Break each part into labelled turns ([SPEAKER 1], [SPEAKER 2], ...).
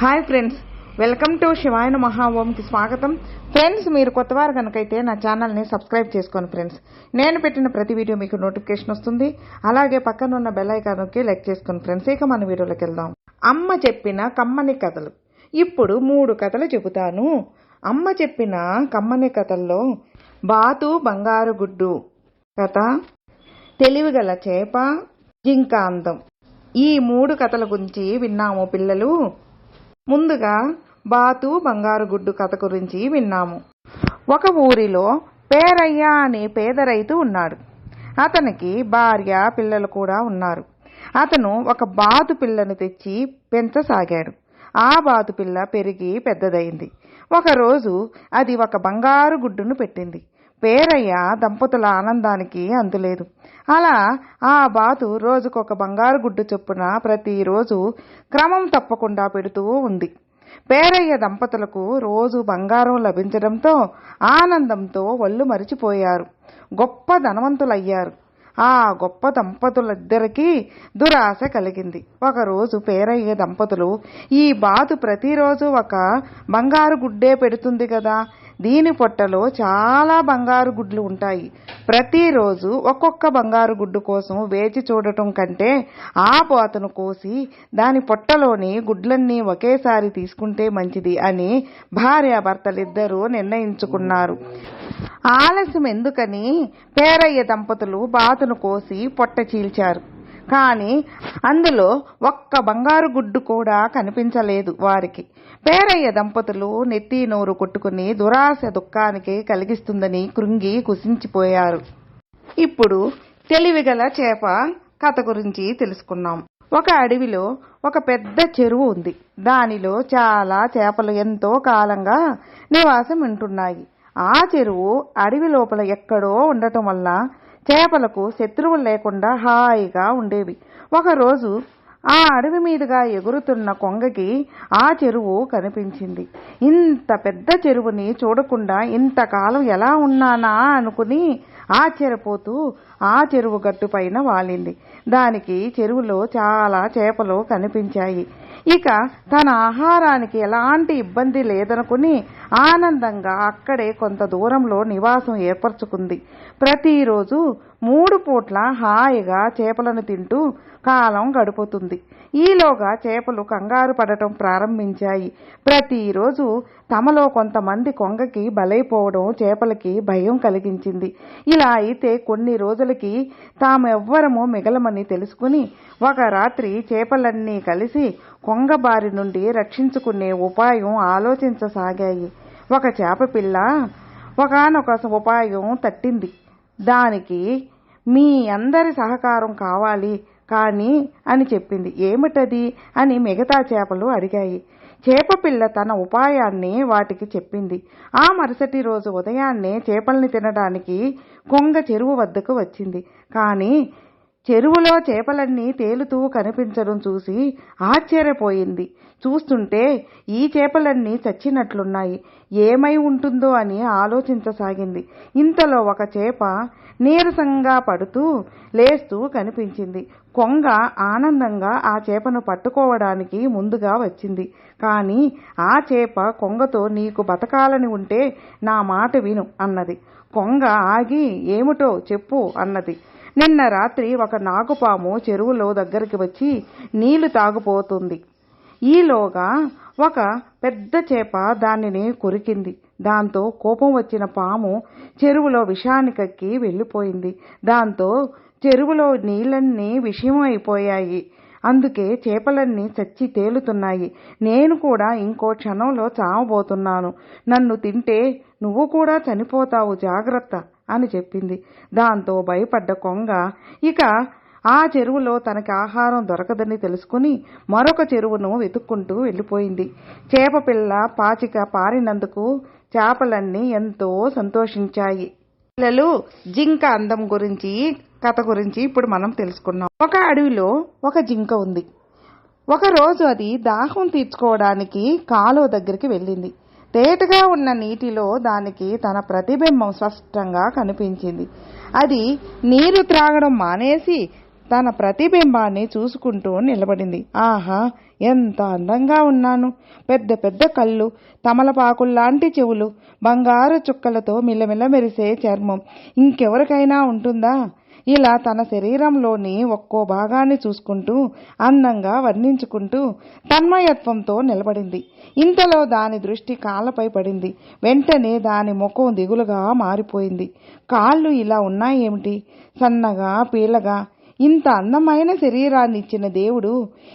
[SPEAKER 1] Hi friends welcome to Shivayana మహావంకి స్వాగతం friends మీరు కొత్తవారు కనుకైతే నా ఛానల్ని సబ్స్క్రైబ్ చేసుకోండి ఫ్రెండ్స్ నేను పెట్టిన ప్రతి వీడియో మీకు నోటిఫికేషన్ వస్తుంది. అలాగే పక్కన ఉన్న బెల్ ఐకాన్ నొక్కి లైక్ చేసుకోండి ఫ్రెండ్స్ ఇక మన వీడియోలోకి వెళ్దాం. అమ్మ చెప్పిన కమ్మని కథలు. ఇప్పుడు మూడు కథలు చెబుతాను. అమ్మ చెప్పిన కమ్మని కథల్లో బాతు బంగారు గుడ్డు. కథ? తెలివిగల చేప జింక అందం. ఈ మూడు కథల గురించి విన్నాము పిల్లలు. ముందుగా బాతు బంగారు గుడ్డు కథ గురించి విన్నాము. ఒక ఊరిలో పేరయ్య అనే పేద రైతు ఉన్నాడు. అతనికి భార్య పిల్లలు కూడా ఉన్నారు. అతను ఒక బాతు పిల్లను తెచ్చి పెంచసాగాడు. ఆ బాతు పిల్ల పెరిగి పెద్దదైంది. ఒకరోజు అది ఒక బంగారు గుడ్డును పెట్టింది. పేరయ్య దంపతుల ఆనందానికి అంతులేదు అలా ఆ బాతు రోజుకొక బంగారు గుడ్డు చొప్పున ప్రతిరోజు క్రమం తప్పకుండా పెడుతూ ఉంది. పేరయ్య దంపతులకు రోజు బంగారం లభించడంతో ఆనందంతో ఒళ్ళు మరిచిపోయారు. గొప్ప ధనవంతులయ్యారు. ఆ గొప్ప దంపతులిద్దరికీ దురాశ కలిగింది. ఒకరోజు పేరయ్య దంపతులు ఈ బాతు ప్రతిరోజు ఒక బంగారు గుడ్డే పెడుతుంది కదా దీని పొట్టలో చాలా బంగారు గుడ్లు ఉంటాయి. ప్రతిరోజు ఒక్కొక్క బంగారు గుడ్డు కోసం వేచి చూడటం కంటే ఆ బాతును కోసి దాని పొట్టలోని గుడ్లన్నీ ఒకేసారి తీసుకుంటే మంచిది అని భార్యాభర్తలిద్దరూ నిర్ణయించుకున్నారు. ఆలస్యం ఎందుకని పేరయ్య దంపతులు బాతును కోసి పొట్ట చీల్చారు. కానీ అందులో ఒక్క బంగారు గుడ్డు కూడా కనిపించలేదు వారికి. పేరయ్య దంపతులు నెత్తి నోరు కొట్టుకుని దురాశ దుఃఖానికి కలిగిస్తుందని కృంగి కుసించిపోయారు. ఇప్పుడు తెలివిగల చేప కథ గురించి తెలుసుకున్నాం. ఒక అడవిలో ఒక పెద్ద చెరువు ఉంది. దానిలో చాలా చేపలు ఎంతో కాలంగా నివాసం ఉంటున్నాయి. ఆ చెరువు అడవి లోపల ఎక్కడో ఉండటం వల్ల చేపలకు శత్రువులు లేకుండా హాయిగా ఉండేవి. ఒకరోజు ఆ అడవి మీదుగా ఎగురుతున్న కొంగకి ఆ చెరువు కనిపించింది. ఇంత పెద్ద చెరువుని చూడకుండా ఇంతకాలం ఎలా ఉన్నానా అనుకుని ఆశ్చర్యపోతూ ఆ చెరువు గట్టు పైన వాలింది. దానికి చెరువులో చాలా చేపలు కనిపించాయి. ఇక తన ఆహారానికి ఎలాంటి ఇబ్బంది లేదనుకుని ఆనందంగా అక్కడే కొంత దూరంలో నివాసం ఏర్పరచుకుంది. ప్రతిరోజు మూడు పూట్ల హాయిగా చేపలను తింటూ కాలం గడుపుతుంది. ఈలోగా చేపలు కంగారు పడటం ప్రారంభించాయి. ప్రతిరోజు తమలో కొంతమంది కొంగకి బలైపోవడం చేపలకి భయం కలిగించింది. ఇలా అయితే కొన్ని రోజులకి తామెవ్వరము మిగలమని తెలుసుకుని ఒక రాత్రి చేపలన్నీ కలిసి కొంగ బారి నుండి రక్షించుకునే ఉపాయం ఆలోచించసాగాయి. ఒక చేప పిల్ల ఒకనొక ఉపాయం తట్టింది. దానికి మీ అందరి సహకారం కావాలి కానీ అని చెప్పింది. ఏమిటది? అని మిగతా చేపలు అడిగాయి. చేపపిల్ల తన ఉపాయాన్ని వాటికి చెప్పింది. ఆ మరుసటి రోజు ఉదయాన్నే చేపల్ని తినడానికి కొంగ చెరువు వద్దకు వచ్చింది. కానీ చెరువులో చేపలన్నీ తేలుతూ కనిపించడం చూసి ఆశ్చర్యపోయింది. చూస్తుంటే ఈ చేపలన్నీ చచ్చినట్లున్నాయి. ఏమై ఉంటుందో అని ఆలోచించసాగింది. ఇంతలో ఒక చేప నీరసంగా పడుతూ లేస్తూ కనిపించింది. కొంగ ఆనందంగా ఆ చేపను పట్టుకోవడానికి ముందుగా వచ్చింది. కానీ ఆ చేప కొంగతో నీకు బతకాలని ఉంటే నా మాట విను అన్నది. కొంగ ఆగి ఏమిటో చెప్పు అన్నది. నిన్న రాత్రి ఒక నాగుపాము చెరువులో దగ్గరికి వచ్చి నీళ్ళు తాగుపోతుంది. ఈలోగా ఒక పెద్ద చేప దానిని కొరికింది. దాంతో కోపం వచ్చిన పాము చెరువులో విషానికక్కి వెళ్ళిపోయింది. దాంతో చెరువులో నీళ్ళన్నీ విషయమైపోయాయి అందుకే చేపలన్నీ చచ్చి తేలుతున్నాయి. నేను కూడా ఇంకో క్షణంలో చావబోతున్నాను. నన్ను తింటే నువ్వు కూడా చనిపోతావు జాగ్రత్త. అని చెప్పింది. దాంతో భయపడ్డ కొంగ ఇక ఆ చెరువులో తనకి ఆహారం దొరకదని తెలుసుకుని మరొక చెరువును వెతుక్కుంటూ వెళ్ళిపోయింది. చేప పిల్ల పాచిక పారినందుకు చేపలన్నీ ఎంతో సంతోషించాయి. పిల్లలు జింక అందం గురించి కథ గురించి ఇప్పుడు మనం తెలుసుకున్నాం. ఒక అడవిలో ఒక జింక ఉంది. ఒకరోజు అది దాహం తీర్చుకోవడానికి కాలువ దగ్గరికి వెళ్ళింది. తేటగా ఉన్న నీటిలో దానికి తన ప్రతిబింబం స్పష్టంగా కనిపించింది. అది నీరు త్రాగడం మానేసి తన ప్రతిబింబాన్ని చూసుకుంటూ నిలబడింది. ఆహా ఎంత అందంగా ఉన్నాను. పెద్ద పెద్ద కళ్ళు తమలపాకుల్లాంటి చెవులు బంగారు చుక్కలతో మిలమిల మెరిసే చర్మం. ఇంకెవరికైనా ఉంటుందా? ఇలా తన శరీరంలోని ఒక్కో భాగాన్ని చూసుకుంటూ అందంగా వర్ణించుకుంటూ తన్మయత్వంతో నిలబడింది. ఇంతలో దాని దృష్టి కాళ్ళపై పడింది. వెంటనే దాని ముఖం దిగులుగా మారిపోయింది. కాళ్ళు ఇలా ఉన్నాయేమిటి? సన్నగా పీలగా ఇంత అందమైన శరీరాన్ని ఇచ్చిన దేవుడు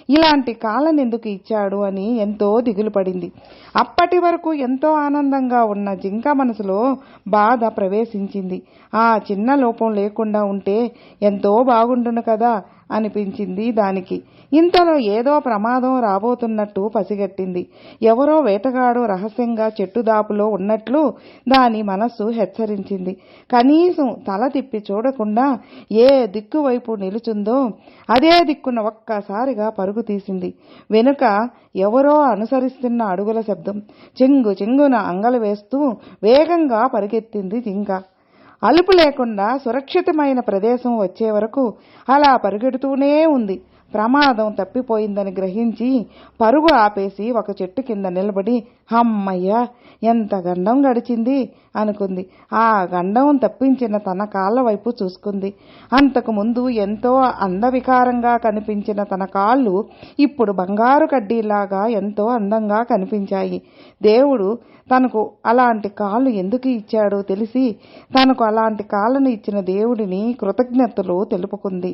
[SPEAKER 1] ఇలాంటి కాలం ఎందుకు ఇచ్చాడు అని ఎంతో దిగులు పడింది. అప్పటి వరకు ఎంతో ఆనందంగా ఉన్న జింక మనసులో బాధ ప్రవేశించింది. ఆ చిన్న లోపం లేకుండా ఉంటే ఎంతో బాగుండును కదా అనిపించింది దానికి. ఇంతలో ఏదో ప్రమాదం రాబోతున్నట్టు పసిగట్టింది. ఎవరో వేటగాడు రహస్యంగా చెట్టుదాపులో ఉన్నట్లు దాని మనస్సు హెచ్చరించింది. కనీసం తల తిప్పి చూడకుండా ఏ దిక్కు వైపు నిలుచుందో అదే దిక్కున ఒక్కసారిగా పరుగు తీసింది. వెనుక ఎవరో అనుసరిస్తున్న అడుగుల శబ్దం. చెంగు చెంగున అంగలు వేస్తూ వేగంగా పరిగెత్తింది జింక. అలుపు లేకుండా సురక్షితమైన ప్రదేశం వచ్చే వరకు అలా పరిగెడుతూనే ఉంది. ప్రమాదం తప్పిపోయిందని గ్రహించి పరుగు ఆపేసి ఒక చెట్టు కింద నిలబడి అమ్మయ్య ఎంత గండం గడిచింది? అనుకుంది. ఆ గండం తప్పించిన తన కాళ్ళ వైపు చూసుకుంది. అంతకుముందు ఎంతో అందవికారంగా కనిపించిన తన కాళ్ళు ఇప్పుడు బంగారు కడ్డీలాగా ఎంతో అందంగా కనిపించాయి. దేవుడు తనకు అలాంటి కాళ్ళు ఎందుకు ఇచ్చాడో తెలిసి తనకు అలాంటి కాళ్ళను ఇచ్చిన దేవుడిని కృతజ్ఞతలు తెలుపుకుంది.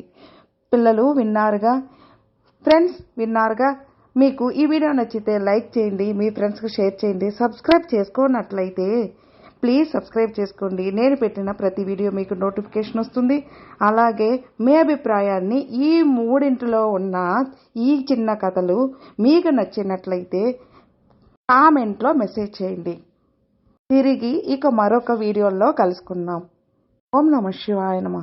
[SPEAKER 1] పిల్లలు విన్నారుగా ఫ్రెండ్స్ విన్నారుగా మీకు ఈ వీడియో నచ్చితే లైక్ చేయండి మీ ఫ్రెండ్స్కి షేర్ చేయండి సబ్స్క్రైబ్ చేసుకోనట్లయితే ప్లీజ్ సబ్స్క్రైబ్ చేసుకోండి. నేను పెట్టిన ప్రతి వీడియో మీకు నోటిఫికేషన్ వస్తుంది. అలాగే మీ అభిప్రాయాన్ని ఈ మూడింటిలో ఉన్న ఈ చిన్న కథలు మీకు నచ్చినట్లయితే కామెంట్లో మెసేజ్ చేయండి. తిరిగి ఇక మరొక వీడియోలో కలుసుకుందాం. ఓం నమ శివాయ నమ.